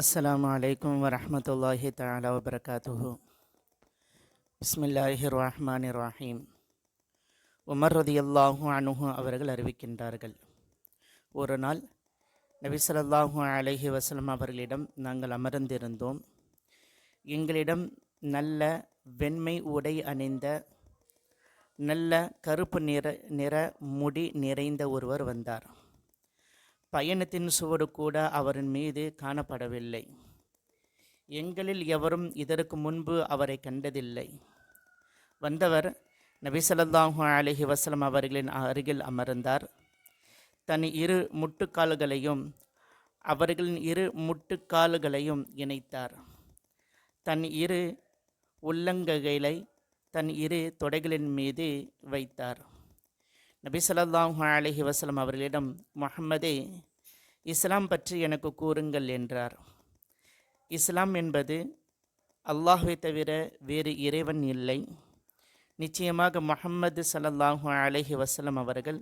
அஸ்ஸலாமு அலைக்கும் வரஹ்மத்துல்லாஹி தஆலா வபரகாத்துஹு. பிஸ்மில்லாஹிர் ரஹ்மான் ரஹீம் உமர் ரதியல்லாஹு அனுஹு அவர்கள் அறிவிக்கின்றார்கள். ஒரு நாள் நபி ஸல்லல்லாஹு அலைஹி வசலம் அவர்களிடம் நாங்கள் அமர்ந்திருந்தோம். எங்களிடம் நல்ல வெண்மை உடை அணிந்த நல்ல கருப்பு நிற நிற முடி நிறைந்த ஒருவர் வந்தார். பயணத்தின் சுவடு கூட அவரின் மீது காணப்படவில்லை. எங்களில் எவரும் இதற்கு முன்பு அவரை கண்டதில்லை. வந்தவர் நபிசல்லாஹு அலஹி வசலம் அவர்களின் அருகில் அமர்ந்தார். தன் இரு முட்டுக்கால்களையும் அவர்களின் இரு முட்டுக்கால்களையும் இணைத்தார். தன் இரு உள்ளங்கைகளை தன் இரு தொடைகளின் மீது வைத்தார். நபி ஸல்லல்லாஹு அலைஹி அவர்களிடம் முகம்மதே இஸ்லாம் பற்றி எனக்கு கூறுங்கள் என்றார். இஸ்லாம் என்பது அல்லாஹை தவிர வேறு இறைவன் இல்லை. நிச்சயமாக முகம்மது ஸல்லல்லாஹு அலஹி வசலம் அவர்கள்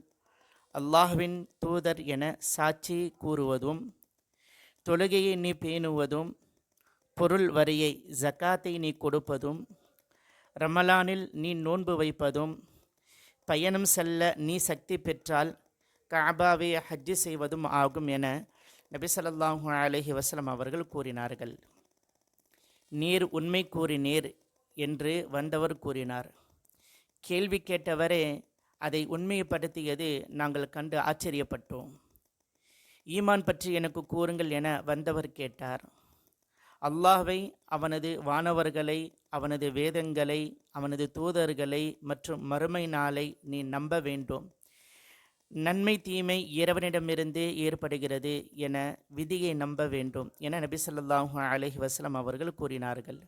அல்லாஹ்வின் தூதர் என சாட்சி கூறுவதும் தொழுகையை நீ பேணுவதும் பொருள் வரியை ஜக்காத்தை நீ கொடுப்பதும் ரமலானில் நீ நோன்பு வைப்பதும் பயணம் செல்ல நீ சக்தி பெற்றால் காபாவை ஹஜ்ஜு செய்வதும் ஆகும் என நபி சொல்லாஹு அலஹி வசலம் அவர்கள் கூறினார்கள். நீர் உண்மை கூறினீர் என்று வந்தவர் கூறினார். கேள்வி கேட்டவரே அதை உண்மைப்படுத்தியது நாங்கள் கண்டு ஆச்சரியப்பட்டோம். ஈமான் பற்றி எனக்கு கூறுங்கள் என வந்தவர் கேட்டார். அல்லாஹ்வை அவனது வானவர்களை அவனது வேதங்களை அவனது தூதர்களை மற்றும் மறுமை நாளை நீ நம்ப வேண்டும். நன்மை தீமை இறைவனிடமிருந்து ஏற்படுகிறது என விதியை நம்ப வேண்டும் என நபி சொல்லாஹு அலஹி வஸ்லம் அவர்கள் கூறினார்கள்.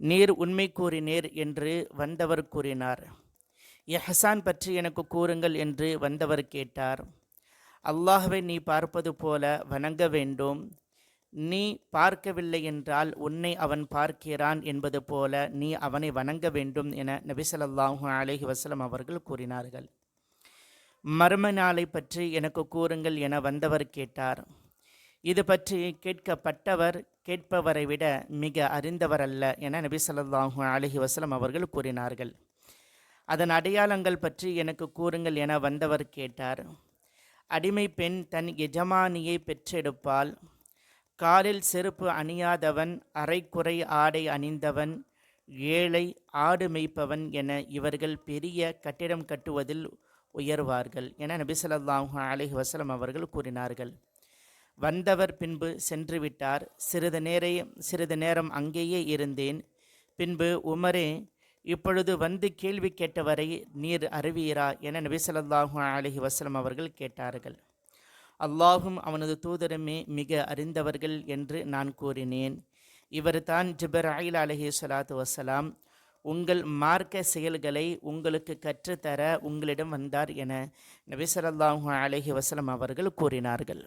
நீர் உண்மை கூறினீர் என்று வந்தவர் கூறினார். எஹசான் பற்றி எனக்கு கூறுங்கள் என்று வந்தவர் கேட்டார். அல்லாஹுவை நீ பார்ப்பது போல வணங்க வேண்டும். நீ பார்க்கவில்லை என்றால் உன்னை அவன் பார்க்கிறான் என்பது போல நீ அவனை வணங்க வேண்டும் என நபிசல்லாஹு ஸல்லல்லாஹு வசலம் அவர்கள் கூறினார்கள். மர்ம நாளை பற்றி எனக்கு கூறுங்கள் என வந்தவர் கேட்டார். இது பற்றி கேட்கப்பட்டவர் கேட்பவரை விட மிக அறிந்தவர் அல்ல என நபிசல்லாஹு அலஹி வசலம் அவர்கள் கூறினார்கள். அதன் அடையாளங்கள் பற்றி எனக்கு கூறுங்கள் என வந்தவர் கேட்டார். அடிமை பெண் தன் எஜமானியை பெற்றெடுப்பால் காலில் செருப்பு அணியாதவன் அரைக்குறை ஆடை அணிந்தவன் ஏழை ஆடு மேய்ப்பவன் என இவர்கள் பெரிய கட்டிடம் கட்டுவதில் உயர்வார்கள் என நபி ஸல்லல்லாஹு வசலம் அவர்கள் கூறினார்கள். வந்தவர் பின்பு சென்று விட்டார் சிறிது நேரே சிறிது நேரம் அங்கேயே இருந்தேன். பின்பு உமரே இப்பொழுது வந்து கேள்வி கேட்டவரை நீர் அறிவீரா? என நபி ஸல்லல்லாஹு வசலம் அவர்கள் கேட்டார்கள். அல்லாஹும் அவனது தூதரமே மிக அறிந்தவர்கள் என்று நான் கூறினேன். இவர் தான் ஜிபராயில் அலஹி சலாத்து வசலாம் உங்கள் மார்க்க செயல்களை உங்களுக்கு கற்றுத்தர உங்களிடம் வந்தார் என நபி அலஹி வசலம் அவர்கள் கூறினார்கள்.